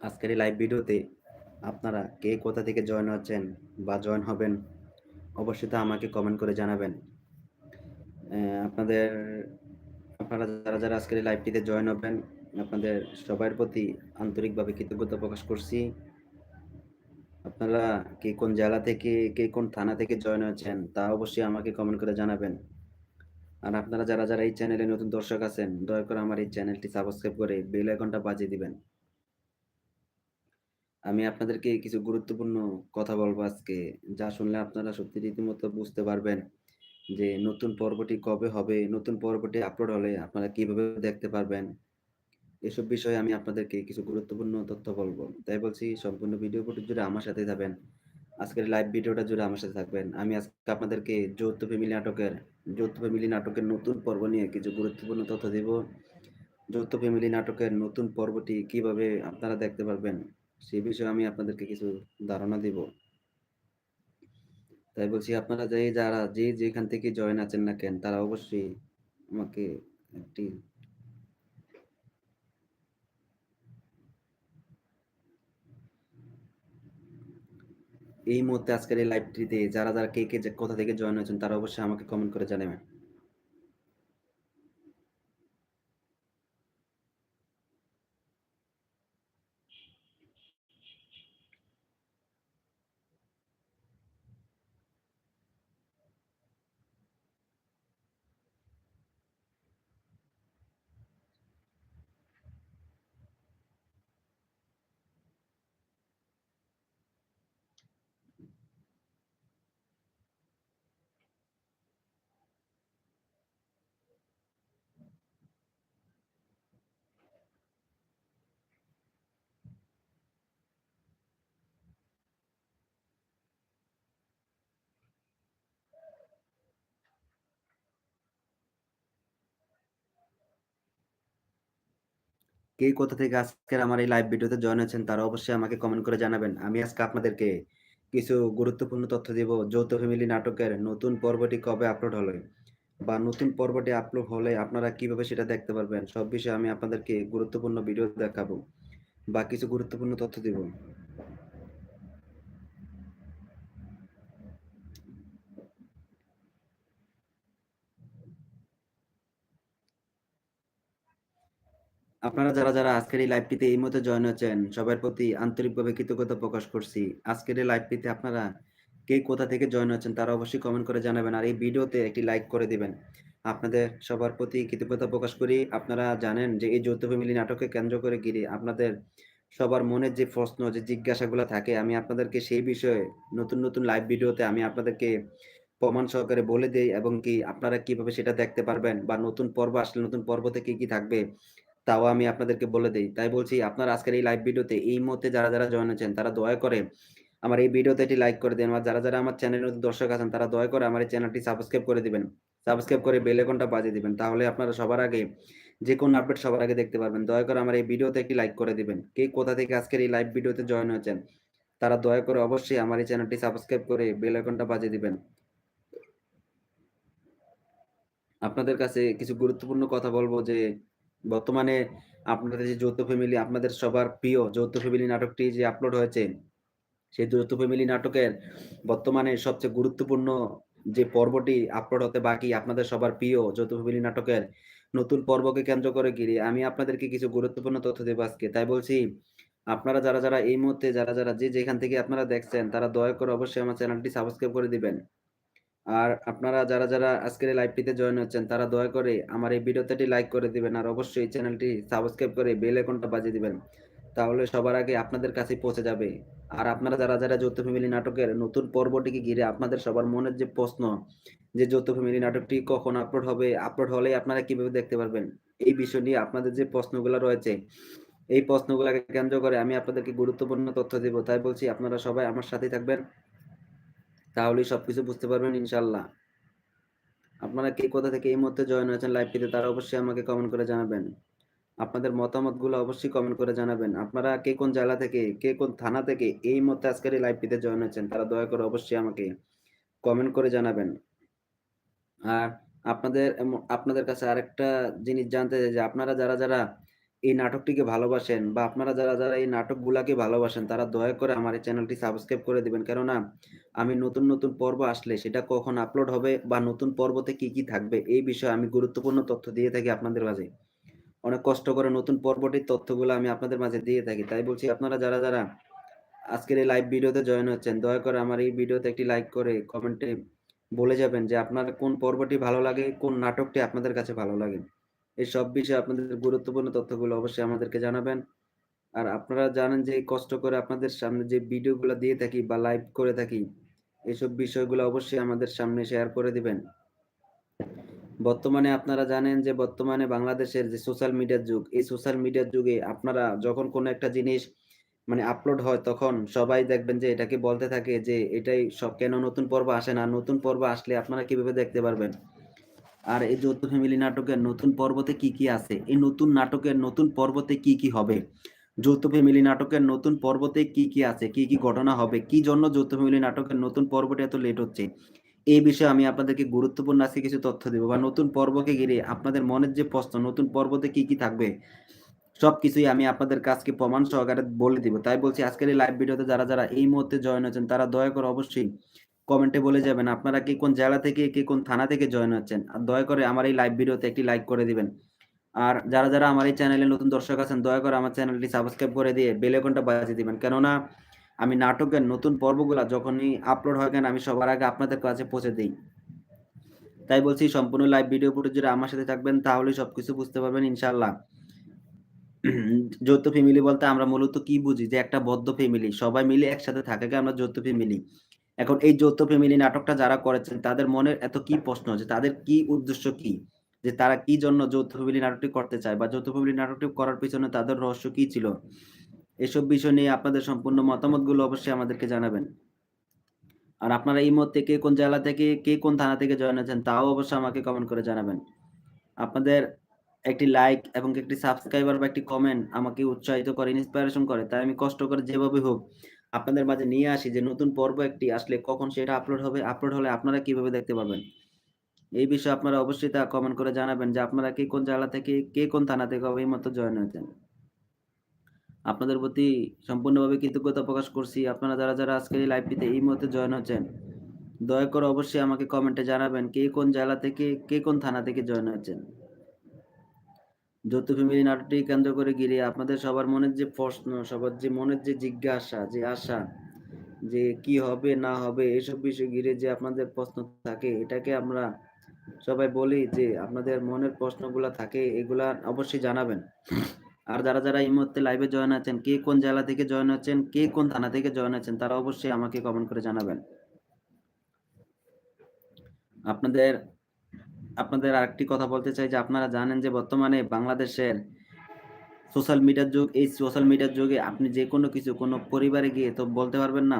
আজকের এই লাইভ ভিডিওতে আপনারা কে কোথা থেকে জয়েন হচ্ছেন বা জয়েন হবেন, অবশ্যই তা আমাকে কমেন্ট করে জানাবেন। আপনাদের, আপনারা যারা যারা আজকের এই লাইভটিতে জয়েন হবেন, আপনাদের সবার প্রতি আন্তরিকভাবে কৃতজ্ঞতা প্রকাশ করছি। আপনারা কে কোন জেলা থেকে, কে কোন থানা থেকে জয়েন হয়েছেন তা অবশ্যই আমাকে কমেন্ট করে জানাবেন। আর আপনারা যারা যারা এই চ্যানেলে নতুন দর্শক আছেন, দয়া করে আমার এই চ্যানেলটি সাবস্ক্রাইব করে বেল আইকনটা বাজিয়ে দিবেন। আমি আপনাদেরকে কিছু গুরুত্বপূর্ণ কথা বলব আজকে, যা শুনলে আপনারা সত্যি রীতিমতো বুঝতে পারবেন যে নতুন পর্বটি কবে হবে, নতুন পর্বটি আপলোড হলে আপনারা কীভাবে দেখতে পারবেন। এসব বিষয়ে আমি আপনাদেরকে কিছু গুরুত্বপূর্ণ তথ্য বলব। তাই বলছি, সম্পূর্ণ ভিডিও জুড়ে আমার সাথে যাবেন আজকের লাইভ ভিডিওটা জুড়ে আমার সাথে থাকবেন। আমি আজকে আপনাদেরকে যৌথ ফ্যামিলি নাটকের, যৌথ ফ্যামিলি নাটকের নতুন পর্ব নিয়ে কিছু গুরুত্বপূর্ণ তথ্য দেব। যৌথ ফ্যামিলি নাটকের নতুন পর্বটি কীভাবে আপনারা দেখতে পারবেন সেই বিষয়ে আমি আপনাদেরকে কিছু ধারণা দিব। তাই বলছি, আপনারা যে যারা, যে যেখান থেকে জয়েন আছেন না কেন, তারা অবশ্যই আমাকে একটি এই মুহূর্তে আজকের এই লাইভটিতে যারা যারা কে কে কোথা থেকে জয়েন হয়েছেন, তারা অবশ্যই আমাকে কমেন্ট করে জানাবেন। কে কোথা থেকে আজকের আমার এই লাইভ ভিডিওতে জয়েন হয়েছেন তারা অবশ্যই আমাকে কমেন্ট করে জানাবেন। আমি আজকে আপনাদেরকে কিছু গুরুত্বপূর্ণ তথ্য দিব। যৌথ ফ্যামিলি নাটকের নতুন পর্বটি কবে আপলোড হলো বা নতুন পর্বটি আপলোড হলে আপনারা কীভাবে সেটা দেখতে পারবেন, সব বিষয়ে আমি আপনাদেরকে গুরুত্বপূর্ণ ভিডিও দেখাবো বা কিছু গুরুত্বপূর্ণ তথ্য দিব। আপনারা যারা যারা আজকের এই লাইভটিতে এই মতো জয়েন হচ্ছেন সবার প্রতি আন্তরিকভাবে কৃতজ্ঞতা প্রকাশ করছি। আজকের এই লাইভটিতে আপনারা কে কোথা থেকে জয়েন হচ্ছেন তারা অবশ্যই কমেন্ট করে জানাবেন আর এই ভিডিওতে একটি লাইক করে দিবেন। আপনাদের সবার প্রতি কৃতজ্ঞতা প্রকাশ করি। আপনারা জানেন যে এই যৌথ ফ্যামিলি নাটককে কেন্দ্র করে গিয়ে আপনাদের সবার মনের যে প্রশ্ন, যে জিজ্ঞাসাগুলো থাকে, আমি আপনাদেরকে সেই বিষয়ে নতুন নতুন লাইভ ভিডিওতে আমি আপনাদেরকে প্রমাণ সহকারে বলে দেই এবং কি আপনারা কীভাবে সেটা দেখতে পারবেন বা নতুন পর্ব আসলে নতুন পর্বতে কি কি থাকবে তাও আমি আপনাদেরকে বলে দেই। তাই বলছি, আপনারা আজকের এই লাইভ ভিডিওতে এই মুহূর্তে যারা যারা জয়েন হয়েছেন তারা দয়া করে আমার এই ভিডিওতে একটি লাইক করে দেন আর যারা যারা আমার চ্যানেলের দর্শক আছেন, তারা দয়া করে আমার এই চ্যানেলটি সাবস্ক্রাইব করে দিবেন। সাবস্ক্রাইব করে বেল আইকনটা বাজিয়ে দিবেন, তাহলে আপনারা সবার আগে যে কোনো আপডেট সবার আগে দেখতে পারবেন। দয়া করে আমার এই ভিডিওতে একটি লাইক করে দিবেন। কে কোথা থেকে আজকের এই লাইভ ভিডিওতে জয়েন হয়েছেন, তারা দয়া করে অবশ্যই আমার এই চ্যানেলটি সাবস্ক্রাইব করে বেল আইকনটা বাজিয়ে দিবেন। আপনাদের কাছে কিছু গুরুত্বপূর্ণ কথা বলব যে বর্তমানে আপনাদের যে যৌথ ফ্যামিলি আপনাদের সবার প্রিয় যৌথ ফ্যামিলি নাটকটি যে আপলোড হয়েছে, সেই যৌথ ফ্যামিলি নাটকের বর্তমানে সবচেয়ে গুরুত্বপূর্ণ যে পর্বটি আপলোড হতে বাকি আপনাদের সবার প্রিয় যৌথ ফ্যামিলি নাটকের নতুন পর্বকে কেন্দ্র করে গিয়ে আমি আপনাদেরকে কিছু গুরুত্বপূর্ণ তথ্য দেবো আজকে। তাই বলছি, আপনারা যারা যারা এই মুহূর্তে, যারা যারা যে যেখান থেকে আপনারা দেখছেন, তারা দয়া করে অবশ্যই আমার চ্যানেলটি সাবস্ক্রাইব করে দিবেন। আর আপনারা যারা যারা আজকের লাইভটিতে জয়েন হচ্ছেন, তারা দয়া করে আমার এই ভিডিওতে লাইক করে দিবেন আর অবশ্যই চ্যানেলটি সাবস্ক্রাইব করে বেল আইকনটা বাজিয়ে দিবেন। তাহলে সবার আগে আপনাদের কাছে পৌঁছে যাবে। আর আপনারা যারা যারা যৌথ ফ্যামিলি নাটকের নতুন পর্বটিকে ঘিরে আপনাদের সবার মনের যে প্রশ্ন, যে যৌথ ফ্যামিলি নাটকটি কখন আপলোড হবে আপলোড হলে আপনারা কীভাবে দেখতে পারবেন, এই বিষয় নিয়ে আপনাদের যে প্রশ্নগুলো রয়েছে, এই প্রশ্নগুলোকে কেন্দ্র করে আমি আপনাদেরকে গুরুত্বপূর্ণ তথ্য দেব। তাই বলছি আপনারা সবাই আমার সাথে থাকবেন। তাহলেই সবকিছু বুঝতে পারবেন ইনশাল্লাহ আপনারা কে কোথা থেকে এই মুহূর্তে জয়েন হয়েছেন লাইভটিতে তারা অবশ্যই আমাকে কমেন্ট করে জানাবেন। আপনাদের মতামতগুলো অবশ্যই কমেন্ট করে জানাবেন। আপনারা কে কোন জেলা থেকে, কে কোন থানা থেকে এই মুহূর্তে আজকের এই লাইভটিতে জয়েন হয়েছেন, তারা দয়া করে অবশ্যই আমাকে কমেন্ট করে জানাবেন। আর আপনাদের আপনাদের কাছে আরেকটা জিনিস জানতে চাই যে, আপনারা যারা যারা এই নাটকটিকে ভালোবাসেন বা আপনারা যারা, যারা এই নাটকগুলাকে ভালোবাসেন তারা দয়া করে আমার এই চ্যানেলটি সাবস্ক্রাইব করে দিবেন। কেননা আমি নতুন, নতুন পর্ব আসলে সেটা কখন আপলোড হবে বা নতুন পর্বতে কি, কি থাকবে এই বিষয়ে আমি গুরুত্বপূর্ণ তথ্য দিয়ে থাকি আপনাদের মাঝে। অনেক কষ্ট করে নতুন পর্বটির তথ্যগুলো আমি আপনাদের মাঝে দিয়ে থাকি। তাই বলছি আপনারা যারা, যারা আজকের এই লাইভ ভিডিওতে জয়েন হচ্ছেন, দয়া করে আমার এই ভিডিওতে একটি লাইক করে কমেন্টে বলে যাবেন যে আপনার কোন পর্বটি ভালো লাগে, কোন নাটকটি আপনাদের কাছে ভালো লাগে। এই সব বিষয়ে আপনাদের গুরুত্বপূর্ণ তথ্যগুলো অবশ্যই আমাদেরকে জানাবেন। আর আপনারা জানেন যে কষ্ট করে আপনাদের সামনে যে ভিডিওগুলো দিয়ে থাকি বা লাইভ করে থাকি, এসব বিষয়গুলো অবশ্যই আমাদের সামনে শেয়ার করে দিবেন। বর্তমানে আপনারা জানেন যে বর্তমানে বাংলাদেশের যে সোশ্যাল মিডিয়ার যুগ, এই সোশ্যাল মিডিয়ার যুগে আপনারা যখন কোনো একটা জিনিস মানে আপলোড হয় তখন সবাই দেখবেন যে এটাকে বলতে থাকে যে এটাই সব কেন নতুন পর্ব আসে না? নতুন পর্ব আসলে আপনারা কীভাবে দেখতে পারবেন? আর এই যৌথ ফ্যামিলি নাটকের নতুন পর্বতে কি, কি আছে? এই নতুন নাটকের নতুন পর্বতে কি, কি হবে? যৌথ ফ্যামিলি নাটকের নতুন পর্বতে কি, কি আছে? কি, কি ঘটনা হবে? কি জন্য যৌথ ফ্যামিলি নাটকের নতুন পর্বটি এত লেট হচ্ছে? এই বিষয়ে আমি আপনাদেরকে গুরুত্বপূর্ণ আজকে কিছু তথ্য দেব বা নতুন পর্বকে ঘিরে আপনাদের মনের যে প্রশ্ন, নতুন পর্বতে কি, কি থাকবে? সব কিছুই আমি আপনাদের কাছকে প্রমাণ সহকারে বলে দিব। তাই বলছি আজকের এই লাইভ ভিডিওতে যারা, যারা এই মুহূর্তে জয়েন হয়েছেন তারা দয়া করে অবশ্যই কমেন্টে বলে যাবেন আপনারা কে কোন জেলা থেকে, কে কোন থানা থেকে জয়েন হচ্ছেন। আর দয়া করে আমার এই লাইভ ভিডিওতে একটি লাইক করে দিবেন। আর যারা, যারা আমার এই চ্যানেলে নতুন দর্শক আছেন দয়া করে আমার চ্যানেলটি সাবস্ক্রাইব করে দিয়ে বেল আইকনটা বাজিয়ে দিবেন। কেননা আমি নাটকের নতুন পর্বগুলা যখনই আপলোড হয় কেন আমি সবার আগে আপনাদের কাছে পৌঁছে দিই তাই বলছি সম্পূর্ণ লাইভ ভিডিও ফুটেজ জুড়ে আমার সাথে থাকবেন তাহলেই সবকিছু বুঝতে পারবেন ইনশাল্লাহ যৌথ ফ্যামিলি বলতে আমরা মূলত কি বুঝি? যে একটা বদ্ধ ফ্যামিলি। সবাই মিলে একসাথে থাকাকে আমরা যৌথ ফ্যামিলি। এখন এই যৌথ ফ্যামিলি নাটকটা যারা করেছেন তাদের মনের এত কি প্রশ্ন যে তাদের কি উদ্দেশ্য কি? যে তারা কি জন্য যৌথ ফ্যামিলি নাটকটি করতে চায় বা যৌথ ফ্যামিলি নাটকটি করার পিছনে তাদের রহস্য কি ছিল? এসব বিষয় নিয়ে আপনাদের সম্পূর্ণ মতামতগুলো অবশ্যই আমাদেরকে জানাবেন। আর আপনারা এই মুহূর্তে কে কোন জেলা থেকে, কে কোন থানা থেকে জয়েন হয়েছেন তাও অবশ্যই আমাকে কমেন্ট করে জানাবেন। আপনাদের একটি লাইক এবং একটি সাবস্ক্রাইবার বা একটি কমেন্ট আমাকে উৎসাহিত করে, ইন্সপিরেশন করে। তাই আমি কষ্ট করে যেভাবে হোক আপনাদের মাঝে নিয়ে আসি যে নতুন পর্ব একটি আসলে কখন সেটা আপলোড হবে, আপলোড হলে আপনারা কীভাবে দেখতে পাবেন। এই বিষয়ে আপনারা অবশ্যই তা কমেন্ট করে জানাবেন যে আপনারা কে কোন জেলা থেকে, কে কোন থানা থেকে এই মতো জয়েন হয়েছেন। আপনাদের প্রতি সম্পূর্ণভাবে কৃতজ্ঞতা প্রকাশ করছি। আপনারা যারা, যারা আজকের এই লাইভটিতে এই মুহূর্তে জয়েন হচ্ছেন, দয়া করে অবশ্যই আমাকে কমেন্টে জানাবেন কে কোন জেলা থেকে, কে কোন থানা থেকে জয়েন হয়েছেন। যৌথ ফ্যামিলি নাটকটি কেন্দ্র করে ঘিরে আপনাদের সবার মনের যে প্রশ্ন, সবার যে মনের যে জিজ্ঞাসা, যে আশা, যে কি হবে না হবে এসব বিষয় ঘিরে যে আপনাদের প্রশ্ন থাকে এটাকে আমরা সবাই বলি যে আপনাদের মনের প্রশ্নগুলা থাকে এগুলা অবশ্যই জানাবেন। আর যারা, যারা এই মুহূর্তে লাইভে জয়েন আছেন, কে কোন জেলা থেকে জয়েন হচ্ছেন, কে কোন থানা থেকে জয়েন হচ্ছেন তারা অবশ্যই আমাকে কমেন্ট করে জানাবেন। আপনাদের আপনাদের আরেকটি কথা বলতে চাই যে আপনারা জানেন যে বর্তমানে বাংলাদেশের সোশ্যাল মিডিয়ার যুগ। এই সোশ্যাল মিডিয়ার যুগে আপনি যে কোনো কিছু কোনো পরিবারে গিয়ে তো বলতে পারবেন না।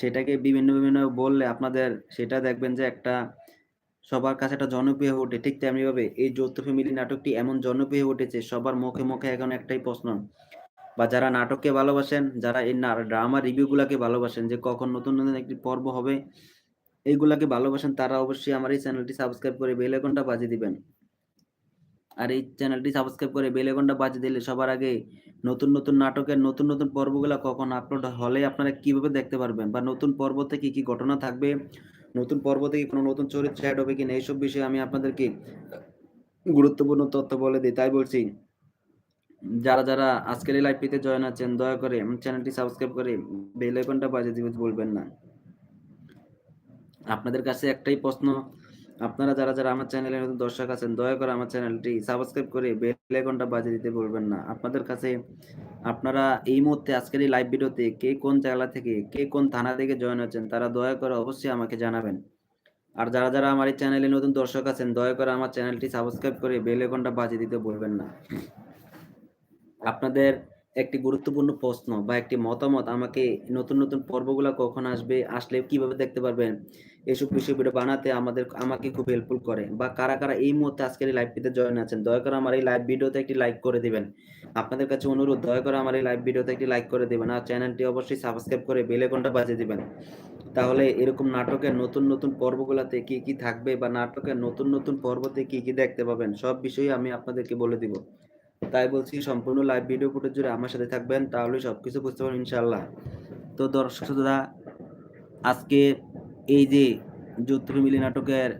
সেটাকে বিভিন্ন, বিভিন্ন বললে আপনাদের সেটা দেখবেন যে একটা সবার কাছে একটা জনপ্রিয় হয়ে ওঠে। ঠিক তেমনিভাবে এই যৌথ ফ্যামিলি নাটকটি এমন জনপ্রিয় হয়ে উঠেছে সবার মুখে, মুখে এখন একটাই প্রশ্ন বা যারা নাটককে ভালোবাসেন, যারা এই ড্রামা রিভিউ গুলাকে ভালোবাসেন যে কখন নতুন, নতুন একটি পর্ব হবে এইগুলাকে ভালোবাসেন তারা অবশ্যই আমার এই চ্যানেলটি সাবস্ক্রাইব করে বেল আইকনটা বাজিয়ে দিবেন। আর এই চ্যানেলটি সাবস্ক্রাইব করে বেল আইকনটা বাজিয়ে দিলে সবার আগে নতুন, নতুন নাটকের নতুন, নতুন পর্বগুলা কখন আপলোড হলে আপনারা কীভাবে দেখতে পারবেন বা নতুন পর্বতে কি, কি ঘটনা থাকবে, নতুন পর্ব থেকে কোনো নতুন চরিত্র এড হবে কিনা এইসব বিষয়ে আমি আপনাদেরকে গুরুত্বপূর্ণ তথ্য বলে দিই তাই বলছি যারা, যারা আজকের এই লাইভটিতে জয়েন আছেন দয়া করে চ্যানেলটি সাবস্ক্রাইব করে বেল আইকনটা বাজিয়ে দিতে ভুলবেন না। আপনাদের কাছে একটাই প্রশ্ন, আপনারা যারা, যারা আমার চ্যানেলে নতুন দর্শক আছেন দয়া করে আমার চ্যানেলটি সাবস্ক্রাইব করে বেল আইকনটা বাজিয়ে দিতে ভুলবেন না। আপনাদের কাছে আপনারা এই মুহূর্তে আজকের এই লাইভ ভিডিওতে কে কোন জেলা থেকে, কে কোন থানা থেকে জয়েন হচ্ছেন তারা দয়া করে অবশ্যই আমাকে জানাবেন। আর যারা, যারা আমার এই চ্যানেলে নতুন দর্শক আছেন দয়া করে আমার চ্যানেলটি সাবস্ক্রাইব করে বেল আইকনটা বাজিয়ে দিতে ভুলবেন না। আপনাদের একটি গুরুত্বপূর্ণ প্রশ্ন বা একটি মতামত আমাকে নতুন, নতুন পর্বগুলা কখন আসবে, আসলে কীভাবে দেখতে পারবেন এসব বিষয় ভিডিও বানাতে আমাদের আমাকে খুব হেল্পফুল করে বা কারা, কারা এই মুহূর্তে আজকের এই লাইভটিতে জয়েন আছেন দয়া করে আমার এই লাইভ ভিডিওতে একটি লাইক করে দিবেন। আপনাদের কাছে অনুরোধ দয়া করে আমার এই লাইভ ভিডিওতে একটি লাইক করে দিবেন। আর চ্যানেলটি অবশ্যই সাবস্ক্রাইব করে বেল আইকনটা বাজিয়ে দিবেন। তাহলে এরকম নাটকের নতুন, নতুন পর্বগুলাতে কি, কি থাকবে বা নাটকের নতুন, নতুন পর্বতে কি, কি দেখতে পাবেন সব বিষয়ই আমি আপনাদেরকে বলে দিব। তাই বলছি সম্পূর্ণ লাইভ ভিডিও ফুটেজ জুড়ে আমার সাথে থাকবেন তাহলেই সবকিছু বুঝতে পারবেন ইনশাআল্লাহ। তো দর্শক শ্রোতা আজকে এই যে যৌথ ফ্যামিলি নাটকের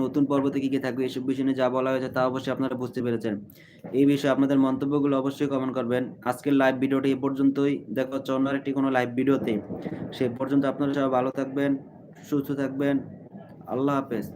নতুন পর্বতে কি, কি থাকবে এসব বিষয় নিয়ে যা বলা হয়েছে তা অবশ্যই আপনারা বুঝতে পেরেছেন। এই বিষয়ে আপনাদের মন্তব্যগুলো অবশ্যই কমেন্ট করবেন। আজকের লাইভ ভিডিওটি এই পর্যন্তই। দেখা হচ্ছে অন্য আরেকটি কোনো লাইভ ভিডিওতে। সে পর্যন্ত আপনারা সবাই ভালো থাকবেন, সুস্থ থাকবেন। আল্লাহ হাফেজ।